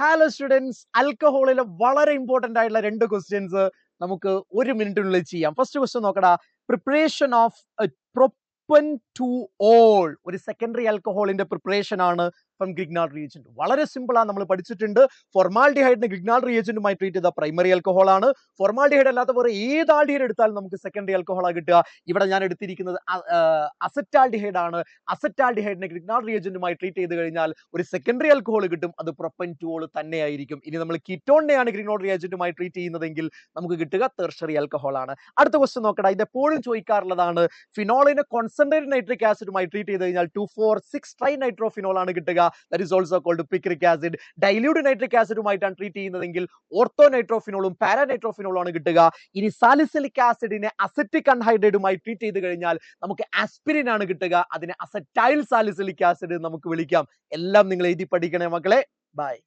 Hello students ആൽക്കഹോളിലെ വളരെ important ആയിട്ടുള്ള രണ്ട് ക്വസ്റ്റ്യൻസ് നമുക്ക് ഒരു മിനിറ്റിനുള്ളിൽ ചെയ്യാം. ഫസ്റ്റ് ക്വസ്റ്റ്യൻ നോക്കടാ. Preparation of propan two ol ഒരു സെക്കൻഡറി ആൽക്കഹോളിന്റെ പ്രിപ്പറേഷൻ ആണ് ഫ്രം ഗ്രിഗ്നാൾ റിയേജന്റ് വളരെ സിമ്പിൾ ആണ് നമ്മൾ പഠിച്ചിട്ടുണ്ട്. ഫോർമാൽഡിഹൈഡിനെ ഗ്രിഗ്നാൾ റിയേജന്റുമായി ട്രീറ്റ് ചെയ്ത പ്രൈമറി ആൽക്കഹോൾ ആണ്. ഫോർമാൽഡിഹൈഡ് അല്ലാത്ത വേറെ ഏത് ആൽഡിഹൈഡ് എടുത്താലും നമുക്ക് സെക്കൻഡറി ആൽക്കഹോളാണ് കിട്ടുക. ഇവിടെ ഞാൻ എടുത്തിരിക്കുന്നത് അസറ്റാൽഡിഹൈഡ് ആണ്. അസറ്റാൽഡിഹൈഡിനെ ഗ്രിഗ്നാൾ റിയേജന്റുമായി ട്രീറ്റ് ചെയ്ത് കഴിഞ്ഞാൽ ഒരു സെക്കൻഡറി ആൽക്കഹോൾ കിട്ടും. അത് പ്രൊപ്പൻ തന്നെ തന്നെയായിരിക്കും. ഇനി നമ്മൾ കിറ്റോണിനെയാണ് ഗ്രിഗ്നോൾ റിയേജന്റുമായി ട്രീറ്റ് ചെയ്യുന്നതെങ്കിൽ നമുക്ക് കിട്ടുക തെർഷറി ആൽക്കഹോൾ ആണ്. അടുത്ത ക്വസ്റ്റ്യൻ നോക്കടാ. ഇത് എപ്പോഴും ചോദിക്കാറുള്ളതാണ് ഫിനോളിനെ കോൺസെൻട്രേറ്റഡ് നൈട്രിക് ആസിഡുമായി ട്രീറ്റ് ചെയ്ത് കഴിഞ്ഞാൽ two four six tri nitrophenol ആണ് കിട്ടുക. That is also called picric acid diluted nitric ആസിഡുമായിട്ടാണ് treat ചെയ്യുന്നതെങ്കിൽ ഓർത്തോ നൈട്രോഫിനോളും പാരാനൈട്രോഫിനോളും ആണ് കിട്ടുക. ഇനി സാലിസിലിക് ആസിഡിനെ അസറ്റിക് അൺഹൈഡ്രേഡുമായി ട്രീറ്റ് ചെയ്ത് കഴിഞ്ഞാൽ നമുക്ക് ആസ്പിരിൻ ആണ് കിട്ടുക. അതിനെ അസറ്റൈൽ സാലിസിലിക് ആസിഡ് നമുക്ക് വിളിക്കാം. എല്ലാം നിങ്ങൾ എഴുതി പഠിക്കണേ മക്കളെ. ബൈ